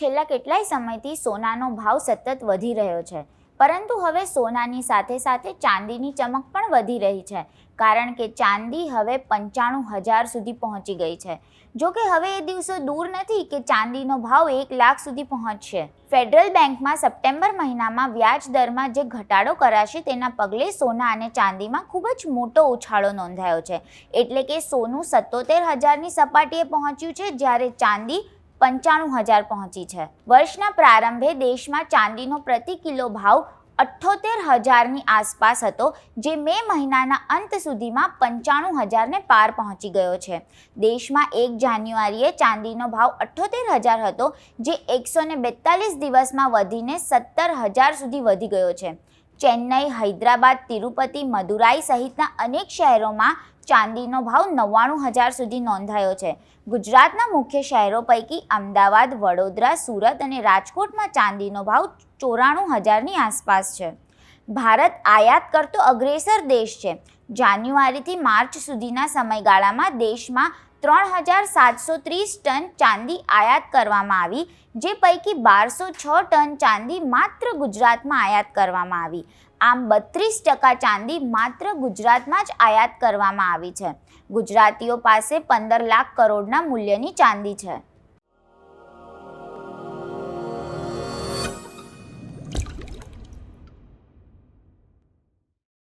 છેલ્લા કેટલાય સમયથી સોનાનો ભાવ સતત વધી રહ્યો છે. પરંતુ હવે સોનાની સાથે સાથે ચાંદીની ચમક પણ વધી રહી છે, કારણ કે ચાંદી હવે પંચાણું હજાર સુધી પહોંચી ગઈ છે. જો કે હવે એ દિવસો દૂર નથી કે ચાંદીનો ભાવ એક લાખ સુધી પહોંચશે. ફેડરલ બેંકમાં સપ્ટેમ્બર મહિનામાં વ્યાજ દરમાં જે ઘટાડો કરાશે તેના પગલે સોના અને ચાંદીમાં ખૂબ જ મોટો ઉછાળો નોંધાયો છે. એટલે કે સોનું સત્તોતેર હજારની સપાટીએ પહોંચ્યું છે, જ્યારે ચાંદી પંચાણું હજાર પહોંચી છે. વર્ષના પ્રારંભે દેશમાં ચાંદીનો પ્રતિ કિલો ભાવ અઠ્ઠોતેર હજારની આસપાસ હતો, જે મે મહિનાના અંત સુધીમાં પંચાણું હજારને પાર પહોંચી ગયો છે. દેશમાં એક જાન્યુઆરીએ ચાંદીનો ભાવ અઠ્ઠોતેર હજાર હતો, જે એકસો ને બેતાલીસ દિવસમાં વધીને સત્તર હજાર સુધી વધી ગયો છે. ચેન્નઈ, હૈદરાબાદ, તિરુપતિ, મદુરાઈ સહિતના અનેક શહેરોમાં ચાંદીનો ભાવ નવ્વાણું હજાર સુધી નોંધાયો છે. ગુજરાતના મુખ્ય શહેરો પૈકી અમદાવાદ, વડોદરા, સુરત અને રાજકોટમાં ચાંદીનો ભાવ ચોરાણું હજારની આસપાસ છે. ભારત આયાત કરતો અગ્રેસર દેશ છે. જાન્યુઆરીથી માર્ચ સુધીના સમયગાળામાં દેશમાં ત્રણ હજાર સાતસો ત્રીસ ટન ચાંદી આયાત કરવામાં આવી, જે પૈકી બારસો છ ટન ચાંદી માત્ર ગુજરાતમાં આયાત કરવામાં આવી. આમ બત્રીસ ટકા ચાંદી માત્ર ગુજરાતમાં જ આયાત કરવામાં આવી છે. ગુજરાતીઓ પાસે પંદર લાખ કરોડના મૂલ્યની ચાંદી છે.